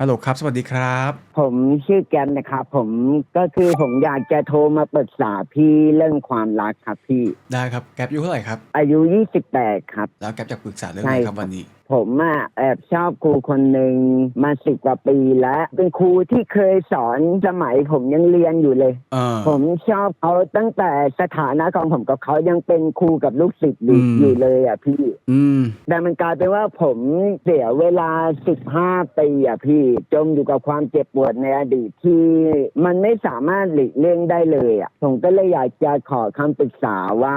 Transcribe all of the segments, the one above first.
ฮัลโหลครับ สวัสดีครับ ผมชื่อแกนนะครับผมก็คือผมอยากจะโทรมาปรึกษาพี่เรื่องความรักครับพี่ ได้ครับ แก๊ปอายุเท่าไหร่ครับ อายุ 28 ครับ แล้วแก๊ปจะปรึกษาเรื่องใช่อะไรครับครับวันนี้ผมอะแอบชอบครูคนหนึ่งมาสิบกว่าปีแล้ว เป็นครูที่เคยสอนสมัยผมยังเรียนอยู่เลย เออ ผมชอบเขาตั้งแต่สถานะของผมกับเขายังเป็นครูกับลูกศิษย์อยู่อืม อยู่เลยอะพี่ อืม แต่มันกลายเป็นว่าผมเสียเวลา 15 ปีอะพี่ จมอยู่กับความเจ็บปวดในอดีตที่ มันไม่สามารถหลีกเลี่ยงได้เลยอะผมก็เลยอยากจะขอคำปรึกษาว่า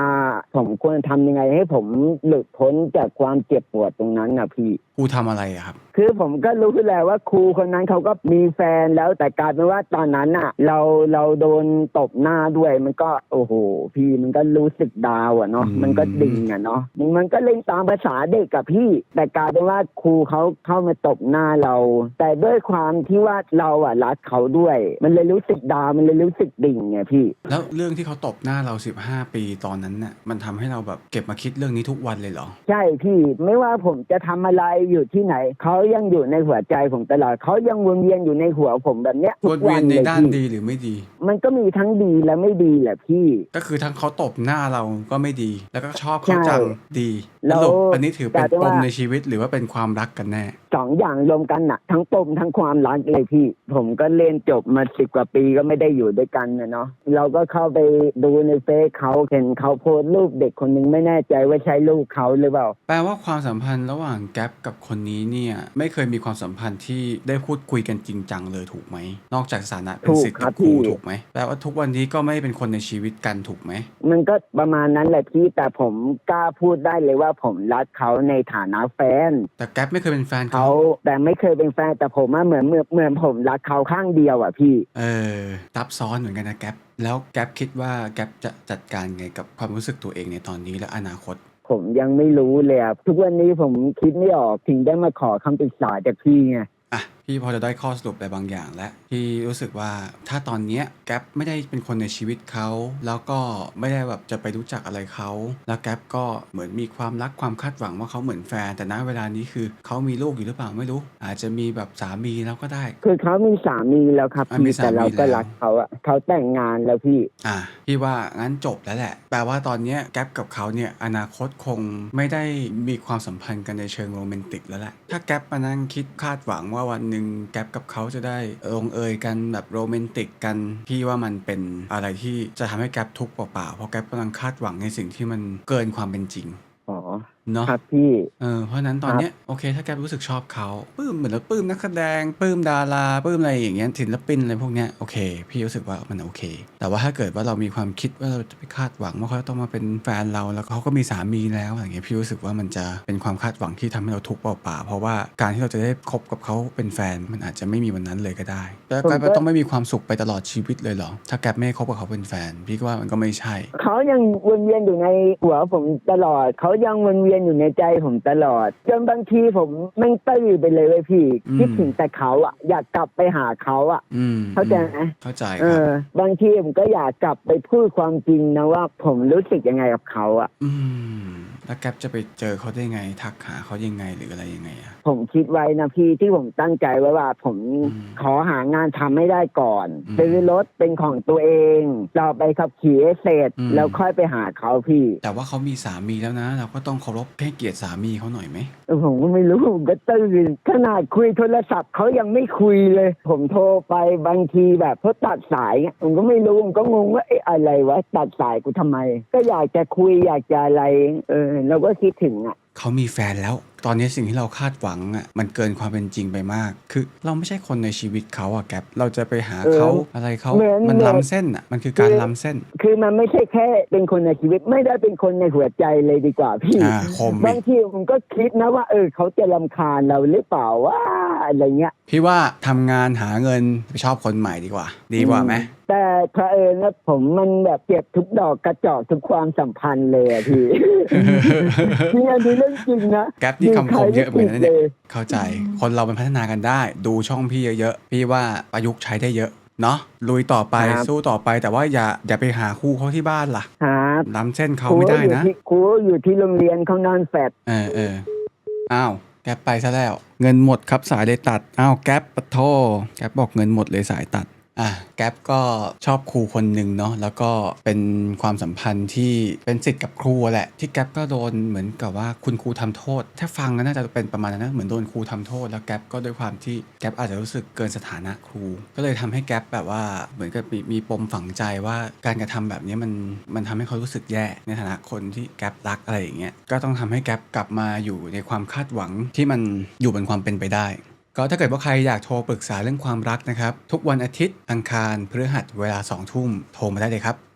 ผมควรทำยังไงให้ผมหลุดพ้นจากความเจ็บปวดตรงนั้นนะพี่ ครูทำอะไรอะครับ คือผมก็รู้แหละว่าครูคนนั้นเขาก็มีแฟนแล้วแต่กลารเป็นว่าตอนนั้นอะ เราเราโดนตบหน้าด้วยมันก็โอ้โห พี่มันก็รู้สึกดาวอะเนาะอืม มันก็ดิ่งอะเนาะมันก็เล่นตามภาษาเด็กกับพี่ แต่กลารเป็นว่าครูเขาเข้ามาตบหน้าเรา แต่ด้วยความที่ว่าเราอะรักเขาด้วย มันเลยรู้สึกดาวมันเลยรู้สึกดิ่งไงพี่ แล้วเรื่องที่เขาตบหน้าเรา 15 ปีตอนนั้นน่ะมันทำให้เราแบบเก็บมาคิดเรื่องนี้ทุกวันเลยเหรอ ใช่พี่ไม่ว่าผมจะทำอะไรอยู่ที่ไหน เขายังอยู่ในหัวใจผมตลอดเขายังวนเวียนอยู่ในหัวผมแบบเนี้ยทุวนกเวีวัยนนในเลยด้านพี่ดีหรือไม่ดี มันก็มีทั้งดีและไม่ดีแหละพี่ ก็คือทั้งเขาตบหน้าเราก็ไม่ดี แล้วก็ชอบเขาใช่จังดีแล้สวรุปอันนี้ถือเป็นกลายเป็นปมว่า ในชีวิตหรือว่าเป็นความรักกันแน่ สองอย่างรวมกันน่ะ ทั้งปมทั้งความรักเลยพี่ ผมก็เรียนจบมาสิบกว่าปีก็ไม่ได้อยู่ด้วยกันนะเนาะเราก็เข้าไปดูในเฟซเขาเห็นเขาโพสต์รูปเด็กคนหนึ่งไม่แน่ใจว่าใช่ลูกเขาหรือเปล่า แปลว่าความสัมพันธ์ระหว่างแก๊ปกับคนนี้เนี่ย ไม่เคยมีความสัมพันธ์ที่ได้พูดคุยกันจริงจังเลยถูกไหม นอกจากสถานะเป็นถูกสิทธิ์ครักับบครูพี่ถูกไหมแปลว่าทุกวันนี้ก็ไม่ได้เป็นคนในชีวิตกันถูกไหม มันก็ประมาณนั้นแหละพี่แต่ผมกล้าพูดได้เลยว่าผมรักเขาในฐานะแฟน แต่แก๊ปไม่เคยเป็นแฟนเขาเขาแต่ไม่เคยเป็นแฟนแต่ผมอะเหมือนเหมือนเหมือนผมรักเขาข้างเดียวอะพี่ เออซับซ้อนเหมือนกันนะแก๊ปแล้วแก๊ปคิดว่าแก๊ปจะจัดการไงกับความรู้สึกตัวเองในตอนนี้และอนาคต ผมยังไม่รู้เลยทุกวันนี้ผมคิดไม่ออกถึงได้มาขอคำปรึกษาจากพี่ไง อะพี่พอจะได้ข้อสรุปไปบางอย่าง แล้วพี่รู้สึกว่าถ้าตอนเนี้ยแก๊ปไม่ได้เป็นคนในชีวิตเขาแล้วก็ไม่ได้แบบจะไปรู้จักอะไรเขาแล้วแก๊ปก็เหมือนมีความรักความคาดหวังว่าเขาเหมือนแฟน แต่ณเวลานี้คือเขามีลูกอยู่หรือเปล่าไม่รู้ อาจจะมีแบบสามีแล้วก็ได้ คือเขามีสามีแล้วครับอะมีพี่สามีแต่เราก็แล้ว รักเขาอะเขาแต่งงานแล้วพี่ อะ พี่ว่างั้นจบแล้วแหละ แปลว่าตอนนี้แก๊ปกับเขาเนี่ยอนาคตคงไม่ได้มีความสัมพันธ์กันในเชิงโรแมนติกแล้วแหละ ถ้าแก๊ปมานั่งคิดคาดหวังว่าวันหนึ่งแก๊ปกับเขาจะได้ลงเอยกันแบบโรแมนติกกัน พี่ว่ามันเป็นอะไรที่จะทำให้แก๊ปทุกข์เปล่าๆเพราะแก๊ปกำลังคาดหวังในสิ่งที่มันเกินความเป็นจริง อ๋อ เนาะครับพี่เออเพราะฉะนั้นตอนเนี้ยโอเค ถ้าแกรู้สึกชอบเขาปลื้มเหมือนเราปลื้มนักแสดงปลื้มดาราปลื้มอะไรอย่างเงี้ยศิลปินอะไรพวกเนี้ยโอเค พี่รู้สึกว่ามันโอเค แต่ว่าถ้าเกิดว่าเรามีความคิดว่าเราจะไปคาดหวังว่าเขาต้องมาเป็นแฟนเราแล้วเขาก็มีสามีแล้วอะไรเงี้ยพี่รู้สึกว่ามันจะเป็นความคาดหวังที่ทำให้เราทุกข์เปล่าๆเพราะว่าการที่เราจะได้คบกับเขาเป็นแฟนมันอาจจะไม่มีวันนั้นเลยก็ได้แล้วผมก็แกต้องไม่มีความสุขไปตลอดชีวิตเลยเหรอถ้าแกไม่คบกับเขาเป็นแฟน พี่ก็ว่ามันก็ไม่ใช่ เขายังวนเวียนอยู่ในหัวผมตลอด เขายังวนเวียนอยู่ในใจผมตลอด จนบางทีผมแม่งตื้อไปเลยเว้ยพี่ อืม คิดถึงแต่เขาอะอยากกลับไปหาเขาอะอืมเข้าใจไหม เข้าใจเอครับอบางทีผมก็อยากกลับไปพูดความจริงนะว่าผมรู้สึกยังไงกับเขาอะอืม แล้วแก๊ปจะไปเจอเขาได้ไง ทักหาเขายังไงหรืออะไรยังไงอะ ผมคิดไว้นะพี่ที่ผมตั้งใจไว้ว่า ผมอืมขอหางานทำให้ได้ก่อนอืมซื้อรถเป็นของตัวเองต่อไปขับขี่ให้เสร็จอืม แล้วค่อยไปหาเขาพี่แต่ว่าเขามีสามีแล้วนะ เราก็ต้องเคารพให้เกียรติสามีเขาหน่อยไหม เออผมก็ไม่รู้ผมก็ตื่นขนาดคุยโทรศัพท์เขายังไม่คุยเลย ผมโทรไปบางทีแบบเขาตัดสายเงี้ยผมก็ไม่รู้ผมก็งงว่าเอ๊ะอะไรวะตัดสายกูทำไม ก็อยากจะคุยอยากจะอะไร เออเราก็คิดถึงอะเขามีแฟนแล้วตอนนี้สิ่งที่เราคาดหวังอะมันเกินความเป็นจริงไปมาก คือเราไม่ใช่คนในชีวิตเขาอะแก๊ปเราจะไปหาเขาเออออะไรเขาเหมือน มันเหมือนล้ำเส้นอะมันคือการคือล้ำเส้น คือมันไม่ใช่แค่เป็นคนในชีวิตไม่ได้เป็นคนในหัวใจเลยดีกว่าพี่อ่าคมบางทีผมก็คิดนะว่าเออเขาจะรำคาญเราหรือเปล่าว่าอะไรเงี้ย พี่ว่าทำงานหาเงินไปชอบคนใหม่ดีกว่า ดีกว่าไหม แต่เผอิญนะผมมันแบบเก็บทุกดอกกระจอกทุกความสัมพันธ์เลยอะพี่ นี่อันนี้เรื่องจริงนะ แก๊ปนี่คำคมเยอะเหมือนกันนะเนี่ยลเข้าใจคนเรามันพัฒนากันได้ ดูช่องพี่เยอะๆพี่ว่าประยุกต์ใช้ได้เยอะเนาะลุยต่อไปครับ สู้ต่อไปแต่ว่าอย่าอย่าไปหาคู่เขาที่บ้านล่ะครับล้ำเส้นเขาไม่ได้นะ ครูอยู่ที่ครูอยู่ที่โรงเรียนเขานอนแฟดเออเอออ้าวแก๊ปไปซะแล้ว เงินหมดครับสายเลยตัด อ้าวแก๊ปปะโทแก๊ปบอกเงินหมดเลยสายตัด อะแก๊ปก็ชอบครูคนหนึ่งเนาะแล้วก็เป็นความสัมพันธ์ที่เป็นสิทธิ์กับครูแหละ ที่แก๊ปก็โดนเหมือนกับว่าคุณครูทำโทษ ถ้าฟังก็น่าจะเป็นประมาณนั้นนะเหมือนโดนครูทำโทษ แล้วแก๊ปก็ด้วยความที่แก๊ปอาจจะรู้สึกเกินสถานะครู ก็เลยทำให้แก๊ปแบบว่าเหมือนกับมีมีปมฝังใจว่าการกระทำแบบนี้มันมันทำให้เขารู้สึกแย่ในฐานะคนที่แก๊ปรักอะไรอย่างเงี้ยก็ต้องทำให้แก๊ปกลับมาอยู่ในความคาดหวังที่มันอยู่บนความเป็นไปได้ ก็ถ้าเกิดว่าใครอยากโทรปรึกษาเรื่องความรักนะครับ ทุกวันอาทิตย์อังคารพฤหัสเวลา 2 ทุ่มโทรมาได้เลยครับ